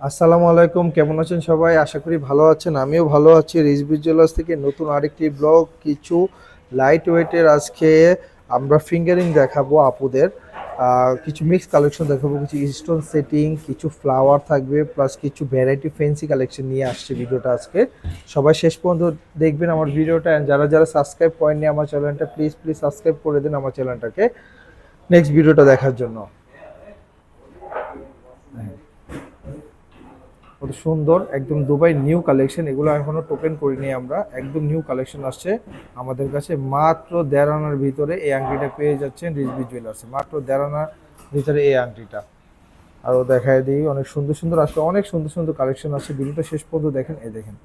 আসসালামু আলাইকুম, কেমন আছেন সবাই? আশা করি ভালো আছেন, আমিও ভালো আছি। রিজবি জুয়েলার্স থেকে নতুন আরেকটি ব্লগ, কিছু লাইট ওয়েটের আজকে আমরা ফিঙ্গারিং দেখাবো আপুদের। কিছু মিক্স কালেকশন দেখাবো, কিছু স্টোন সেটিং কিছু ফ্লাওয়ার থাকবে প্লাস কিছু ভ্যারাইটি ফেন্সি কালেকশন নিয়ে আসছে ভিডিওটা আজকে। সবাই শেষ পর্যন্ত দেখবেন আমার ভিডিওটা যারা যারা সাবস্ক্রাইব করেননি আমার চ্যানেলটা প্লিজ প্লিজ সাবস্ক্রাইব করে দিন আমার চ্যানেলটাকে নেক্সট ভিডিওটা দেখার জন্য। কত সুন্দর, একদম দুবাই নিউ কালেকশন। এগুলো এখনও টোকেন করিনি আমরা। একদম নিউ কালেকশন আসছে আমাদের কাছে। মাত্র দেড় আনার ভিতরে এই আংটিটা পেয়ে যাচ্ছেন রিজবি জুয়েলার্সে মাত্র দেড় আনার ভিতরে এই আংটিটা। আরও দেখায় দিই, অনেক সুন্দর সুন্দর আসলে অনেক সুন্দর সুন্দর কালেকশন আছে ভিডিওটা শেষ পর্যন্ত দেখেন এ দেখেন।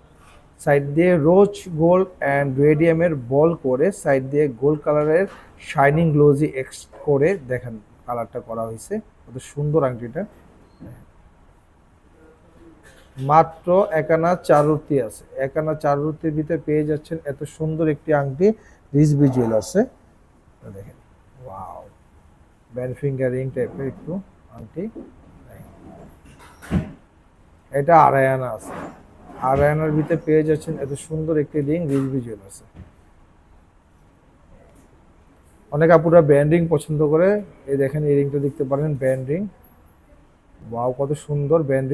সাইড দিয়ে রোজ গোল্ড অ্যান্ড রেডিয়ামের বল করে সাইড দিয়ে গোল্ড কালারের শাইনিং গ্লোজি এক্স করে দেখেন, কালারটা করা হয়েছে। কত সুন্দর আংটিটা। মাত্র একানা চার রুটি আছে। একানা চার রুটির ভিতরে পেয়ে যাচ্ছেন এত সুন্দর একটি আংটি রিজবি আছে। দেখেন, ওয়াও ব্যান্ড ফিঙ্গারিং টাইপের একটু আংটি। এটা আড়াই আনা আছে। আড়াই আনার ভিতরে পেয়ে যাচ্ছেন এত সুন্দর একটি রিং রিজবি আছে। অনেক আপুরা ব্যান্ডিং পছন্দ করে। এই দেখেন, এই রিংটা দেখতে পারেন ব্যান্ড ওয়াও, কত সুন্দর ব্যান্ড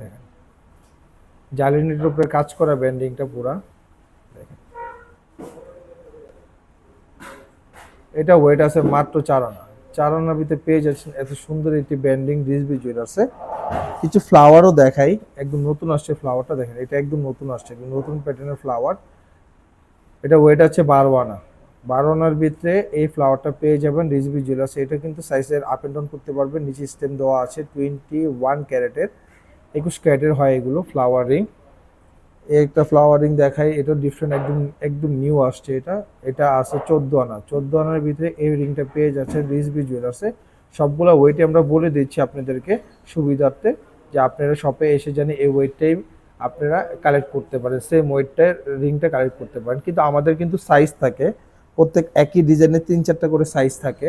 দেখেন জালিনির উপরে কাজ করা ব্যান্ডিংটা পুরা। দেখেন। এটা ওয়েট আছে মাত্র চার আনা। চার আনার ভিতরে পেয়ে যাচ্ছেন এত সুন্দর একটি ব্যান্ডিং ডিসবি জুয়েলার্সে কিছু ফ্লাওয়ারও দেখাই। একদম নতুন আসছে ফ্লাওয়ারটা দেখেন, এটা একদম নতুন আসছে নতুন প্যাটার্নের ফ্লাওয়ার এটা ওয়েট আছে বারো আনা। বারো আনার ভিতরে এই ফ্লাওয়ারটা পেয়ে যাবেন রিজবি জুয়েলার্স এটা কিন্তু সাইজের আপ অ্যান্ড ডাউন করতে পারবেন। নিচে স্টেম দেওয়া আছে টোয়েন্টি ওয়ান ক্যারেটের একুশ ক্যারেটের হয় এগুলো ফ্লাওয়ারিং একটা ফ্লাওয়ারিং দেখাই, এটা ডিফারেন্ট একদম একদম নিউ আসছে এটা। এটা আছে চোদ্দ আনা। চোদ্দ আনার ভিতরে এই রিংটা পেয়ে যাচ্ছে রিজবি জুয়েলার্সে সবগুলো ওয়েটে আমরা বলে দিচ্ছি আপনাদেরকে সুবিধার্থে, যে আপনারা শপে এসে জানি এই ওয়েটটাই আপনারা কালেক্ট করতে পারেন। সেম ওয়েটটার রিংটা কালেক্ট করতে পারেন। কিন্তু আমাদের কিন্তু সাইজ থাকে, প্রত্যেক একই ডিজাইনের তিন চারটা করে সাইজ থাকে।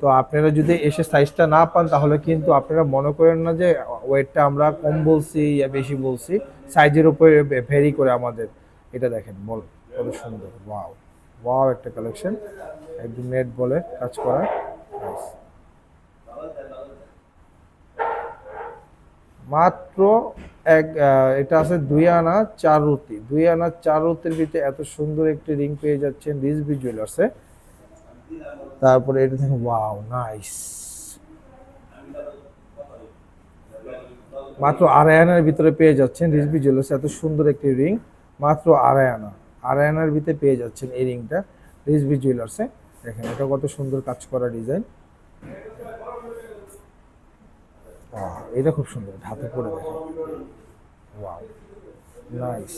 তো আপনারা যদি এসে সাইজটা না পান, তাহলে কিন্তু আপনারা মনে করেন না যে ওয়েটটা আমরা কম বলছি ইয়া বেশি বলছি। সাইজের উপরে ভেরি করে আমাদের। এটা দেখেন বল কত সুন্দর ওয়াও ওয়াও একটা কালেকশন একদম নেট বলে কাজ করা মাত্র এক এটা আছে দুই আনা চার রুটি। দুই আনা চার রুটির ভিতরে এত সুন্দর একটি রিং পেয়ে যাচ্ছেন রিজবি জুয়েলার্সে তারপরে এটা দেখেন ওয়াও নাইস মাত্র আড়াই ভিতরে পেয়ে যাচ্ছেন রিজবি জুয়েলার্স, এত সুন্দর একটি রিং। মাত্র আড়াই আনা আনার ভিতরে পেয়ে যাচ্ছেন এই রিংটা রিজবি জুয়েলার্সে দেখেন, এটা কত সুন্দর কাজ করা ডিজাইন। এটা খুব সুন্দর হাতে পরে দেখেন। ওয়াও নাইস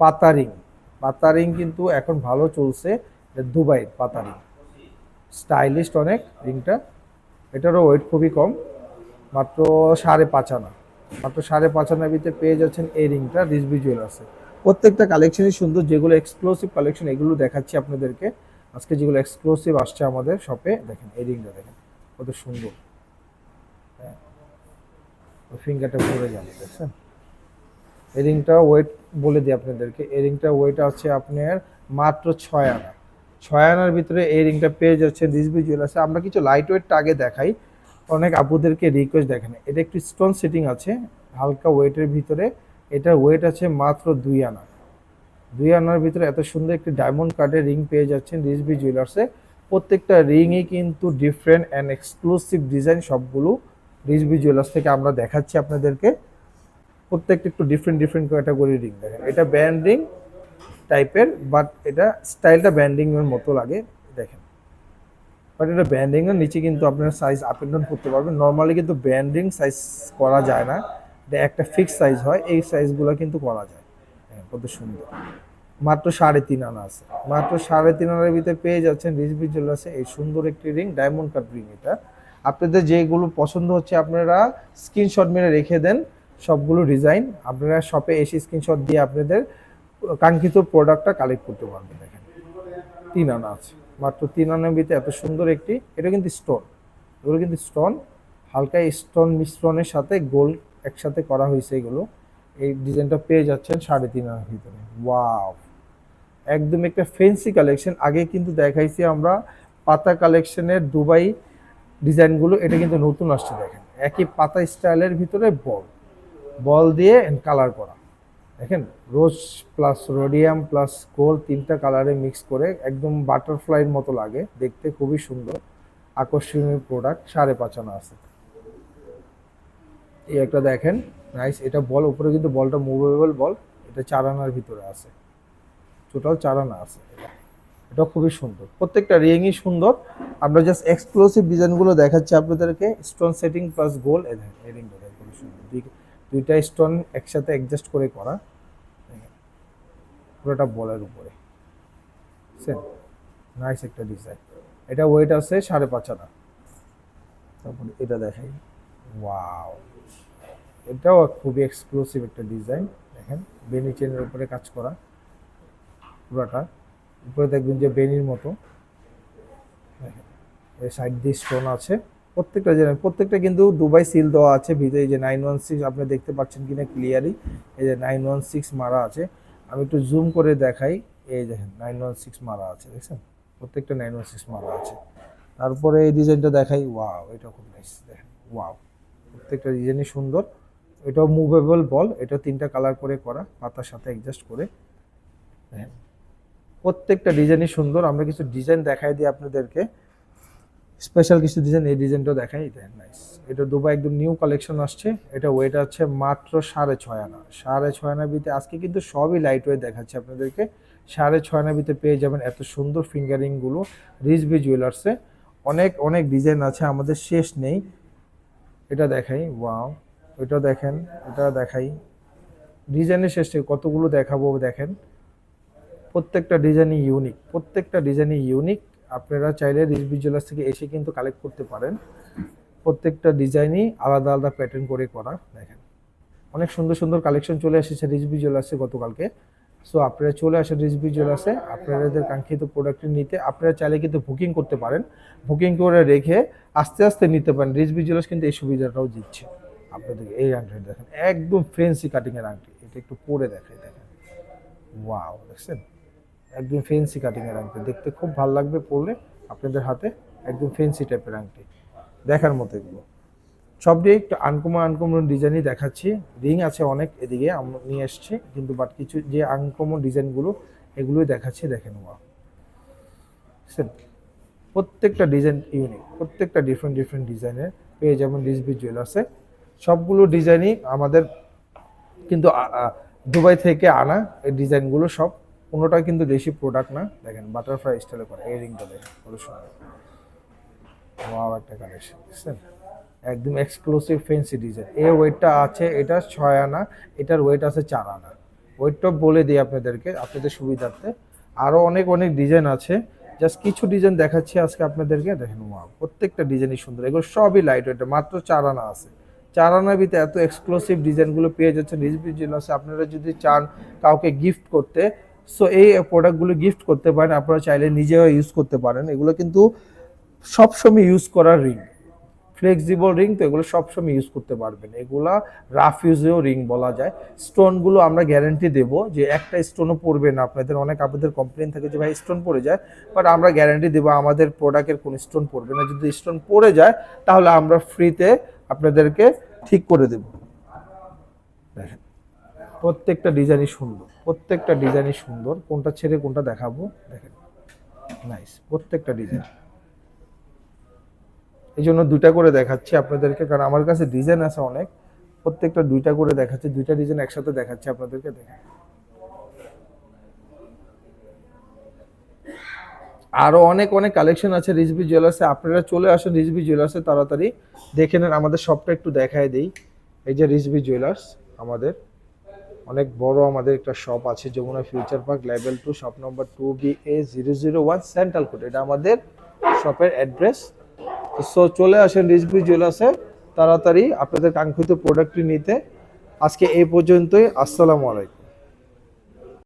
পাতা রিং পাতা রিং কিন্তু এখন ভালো চলছে। এটা দুবাই পাতা রিং স্টাইলিস্ট অনেক রিংটা। এটারও ওয়েট খুবই কম, মাত্র সাড়ে পাঁচ আনা। মাত্র সাড়ে পাঁচ আনার ভিতরে পেয়ে যাচ্ছেন এই রিংটা রিজবি আছে প্রত্যেকটা কালেকশনই সুন্দর, যেগুলো এক্সক্লুসিভ কালেকশন এগুলো দেখাচ্ছি আপনাদেরকে। আজকে যেগুলো এক্সক্লুসিভ আসছে আমাদের শপে দেখেন, এই রিংটা দেখেন, কত সুন্দর। হ্যাঁ ফিঙ্গারটা ভরে যাবে, দেখছেন? এই রিংটা ওয়েট বলে দিই আপনাদেরকে। এই রিংটা ওয়েট আছে আপনার মাত্র ছয় আনা। ছয় আনার ভিতরে এই রিংটা পেয়ে যাচ্ছেন রিজবি জুয়েলার্সে। আমরা কিছু লাইট ওয়েটটা আগে দেখাই। অনেক আপুদেরকে রিকোয়েস্ট দেখেন। এটা একটু স্টোন সেটিং আছে, হালকা ওয়েটের ভিতরে। এটার ওয়েট আছে মাত্র দুই আনা। দুই আনার ভিতরে এত সুন্দর একটি ডায়মন্ড কার্ডের রিং পেয়ে যাচ্ছেন রিজবি জুয়েলার্সে। প্রত্যেকটা রিংই কিন্তু ডিফারেন্ট অ্যান্ড এক্সক্লুসিভ ডিজাইন সবগুলো রিজবি জুয়েলার্স থেকে আমরা দেখাচ্ছি আপনাদেরকে। প্রত্যেকটা একটু ডিফারেন্ট ডিফারেন্ট ক্যাটাগরি রিং দেখেন। এটা ব্যান্ড রিং টাইপের বাট এটা স্টাইলটা ব্যান্ডিং এর মতো লাগে দেখেন। বাট এটা ব্যান্ডিং এর নিচে কিন্তু আপনার সাইজ আপ এন্ড ডাউন করতে পারবেন। নর্মালি কিন্তু ব্যান্ডিং সাইজ করা যায় না। এটা একটা ফিক্স সাইজ হয় এই সাইজগুলো কিন্তু করা যায়। হ্যাঁ, কত সুন্দর। মাত্র সাড়ে তিন আনা আছে। মাত্র সাড়ে তিন আনার ভিতরে পেয়ে যাচ্ছেন রিজবি জুয়েলার্সে এই সুন্দর একটি রিং ডায়মন্ড কাট রিং এটা। আপনাদের যেগুলো পছন্দ হচ্ছে আপনারা স্ক্রিনশট মেরে রেখে দেন। সবগুলো ডিজাইন আপনারা শপে এসে স্ক্রিনশট দিয়ে আপনাদের কাঙ্ক্ষিত প্রোডাক্টটা কালেক্ট করতে পারবেন দেখেন। তিন আনা আছে। মাত্র তিন আনার ভিতরে এত সুন্দর একটি, এটা কিন্তু স্টোন এগুলো কিন্তু স্টোন হালকা স্টোন মিশ্রণের সাথে গোল্ড একসাথে করা হয়েছে এগুলো। এই ডিজাইনটা পেয়ে যাচ্ছেন সাড়ে তিন আনার ভিতরে। ওয়াও একদম একটা ফেন্সি কালেকশন আগে কিন্তু দেখাইছি আমরা পাতা কালেকশনের দুবাই ডিজাইনগুলো এটা কিন্তু নতুন আসছে, দেখেন। একই পাতা স্টাইলের ভিতরে বল বল দিয়ে কালার করা। দেখেন rose plus rhodium plus gold তিনটা কালারে মিক্স করে একদম বাটারফ্লাইয়ের মতো লাগে, দেখতে খুবই সুন্দর, আকর্ষণীয় প্রোডাক্ট সাড়ে পাঁচ আনা আছে। এই একটা দেখেন নাইস এটা বল, উপরে কিন্তু বলটা মুভেবল বল, এটা চার আনার ভিতরে আছে। টোটাল চার আনা আছে এটা। খুবই সুন্দর। প্রত্যেকটা রিংই সুন্দর। আমরা জাস্ট এক্সক্লুসিভ ডিজাইনগুলো দেখাচ্ছি আপনাদেরকে। স্টোন সেটিং প্লাস গোল এই রিংটা খুবই সুন্দর। দুইটা স্টোন একসাথে অ্যাডজাস্ট করে করা। পুরোটা বলের উপরে। নাইস একটা ডিজাইন এটা ওয়েট আছে সাড়ে পাঁচ আনা। তারপর এটা দেখাই। ওয়াও এটাও খুবই এক্সক্লুসিভ একটা ডিজাইন দেখেন। বেনি চেনের উপরে কাজ করা পুরাটা। উপরে দেখবেন যে বেনির মতো। এই সাইড দিয়ে স্টোন আছে। প্রত্যেকটা যে, প্রত্যেকটা কিন্তু দুবাই সিল দেওয়া আছে। ভিতরে যে নাইন ওয়ান সিক্স আপনি দেখতে পাচ্ছেন কিনা ক্লিয়ারই এই যে নাইন ওয়ান সিক্স মারা আছে। আমি একটু জুম করে দেখাই। এই দেখেন নাইন ওয়ান সিক্স মারা আছে, দেখছেন? প্রত্যেকটা নাইন ওয়ান সিক্স মারা আছে। তারপরে এই ডিজাইনটা দেখাই ওয়াও এটা খুব নাইস দেখেন ওয়াও প্রত্যেকটা ডিজাইনই সুন্দর। এটাও মুভেবল বল এটা তিনটা কালার করে করা, পাতার সাথে অ্যাডজাস্ট করে। দেখেন, প্রত্যেকটা ডিজাইনই সুন্দর। আমরা কিছু ডিজাইন দেখাই দিই আপনাদেরকে। স্পেশাল কিছু ডিজাইন এই ডিজাইনটা দেখাই দেখেন নাইস এটা দুবাই একদম নিউ কালেকশন আসছে। এটা ওয়েট আছে মাত্র সাড়ে ছয় আনা। সাড়ে ছয় আনা বিতে আজকে কিন্তু সবই লাইট ওয়েট দেখাচ্ছে আপনাদেরকে। সাড়ে ছয় আনা বিতে পেয়ে যাবেন এত সুন্দর ফিঙ্গারিংগুলো রিজবি জুয়েলার্সে অনেক অনেক ডিজাইন আছে, আমাদের শেষ নেই। এটা দেখাই ওয়াও এটা দেখেন, এটা দেখাই। ডিজাইনের শেষ কতগুলো দেখাবো দেখেন। প্রত্যেকটা ডিজাইনই ইউনিক প্রত্যেকটা ডিজাইনই ইউনিক আপনারা চাইলে রিজবি জুয়েলার্স থেকে এসে কিন্তু কালেক্ট করতে পারেন। প্রত্যেকটা ডিজাইনই আলাদা আলাদা প্যাটার্ন করে করা, দেখেন। অনেক সুন্দর সুন্দর কালেকশন চলে এসেছে রিজবি জুয়েলার্সে গতকালকে। সো আপনারা চলে আসেন রিজবি জুয়েলার্সে আপনাদের কাঙ্ক্ষিত প্রোডাক্টটি নিতে। আপনারা চাইলে কিন্তু বুকিং করতে পারেন। বুকিং করে রেখে আস্তে আস্তে নিতে পারেন। রিজবি জুয়েলার্স কিন্তু এই সুবিধাটাও দিচ্ছে আপনাদেরকে। এই আংটিটা দেখেন, একদম ফেন্সি কাটিংয়ের আংটি। এটা একটু পরে দেখাই, দেখেন। ওয়াও দেখছেন? একদম ফেন্সি কাটিংয়ের আংটি। দেখতে খুব ভালো লাগবে পরলে আপনাদের হাতে একদম ফেন্সি টাইপের আংটি। দেখার মতো এগুলো। সব দিয়ে একটু আনকমন আনকমন ডিজাইনই দেখাচ্ছি। রিং আছে অনেক এদিকে, আমরা নিয়ে এসছি। কিন্তু বাট কিছু যে আনকমন ডিজাইনগুলো এগুলোই দেখাচ্ছি, দেখে নেওয়া? প্রত্যেকটা ডিজাইন ইউনিক প্রত্যেকটা ডিফারেন্ট ডিফারেন্ট ডিজাইনের পেয়ে যাবেন রিজবি জুয়েলার্সে সবগুলো ডিজাইনই আমাদের কিন্তু দুবাই থেকে আনা এই ডিজাইনগুলো সব কোনোটা কিন্তু দেশি প্রোডাক্ট না। দেখেন বাটারফ্লাই স্টাইলে করে, এই রিংটা দেখেন, কত সুন্দর। ওয়াও একটা কালেকশন বুঝছেন? একদম এক্সক্লুসিভ ফেন্সি ডিজাইন এই ওয়েটটা আছে, এটা ছয় আনা, এটার ওয়েট আছে চার আনা। ওয়েটটা বলে দিই আপনাদেরকে, আপনাদের সুবিধার্থে। আরও অনেক অনেক ডিজাইন আছে। জাস্ট কিছু ডিজাইন দেখাচ্ছি আজকে আপনাদেরকে, দেখেন ওয়াও প্রত্যেকটা ডিজাইনই সুন্দর। এগুলো সবই লাইট ওয়েট মাত্র চার আনা আছে। চার আনার ভিতরে এত এক্সক্লুসিভ ডিজাইনগুলো পেয়ে যাচ্ছেন রিজবি জুয়েলার্সে আপনারা যদি চান কাউকে গিফট করতে সো এই প্রোডাক্টগুলো গিফট করতে পারেন, আপনারা চাইলে নিজেও ইউজ করতে পারেন। এগুলো কিন্তু সবসময় ইউজ করার রিং ফ্লেক্সিবল রিং তো এগুলো সবসময় ইউজ করতে পারবেন। এগুলা রাফ ইউজেও রিং বলা যায়। স্টোনগুলো আমরা গ্যারেন্টি দেব যে একটা স্টোনও পড়বে না। আপনাদের অনেক আপনাদের কমপ্লেন থাকে যে, ভাই স্টোন পড়ে যায়। বাট আমরা গ্যারান্টি দেবো আমাদের প্রোডাক্টের কোনো স্টোন পড়বে না। যদি স্টোন পড়ে যায়, তাহলে আমরা ফ্রিতে আপনাদেরকে ঠিক করে দেব। দেখেন, প্রত্যেকটা ডিজাইনই সুন্দর। প্রত্যেকটা ডিজাইনই সুন্দর। কোনটা ছেড়ে কোনটা দেখাবো? দেখেন। নাইস প্রত্যেকটা ডিজাইন। এই জন্য দুইটা করে দেখাচ্ছি আপনাদেরকে, কারণ আমার কাছে ডিজাইন আছে অনেক। প্রত্যেকটা দুইটা করে দেখাচ্ছি, দুইটা ডিজাইন একসাথে দেখাচ্ছি আপনাদেরকে, দেখেন। আরও অনেক অনেক কালেকশন আছে রিজবি জুয়েলার্সে আপনারা চলে আসুন রিজবি জুয়েলার্সে তাড়াতাড়ি। দেখে নেন, আমাদের শপটা একটু দেখায় দেই। এই যে রিজবি জুয়েলার্স, আমাদের। অনেক বড় আমাদের একটা শপ আছে Jamuna future park level two shop number two B A zero zero one central code এটা আমাদের শপের অ্যাড্রেস সো চলে আসেন রিজবি জুয়েলার্সে তাড়াতাড়ি আপনাদের কাঙ্ক্ষিত প্রোডাক্টটি নিতে। আজকে এই পর্যন্তই। আসসালামু আলাইকুম।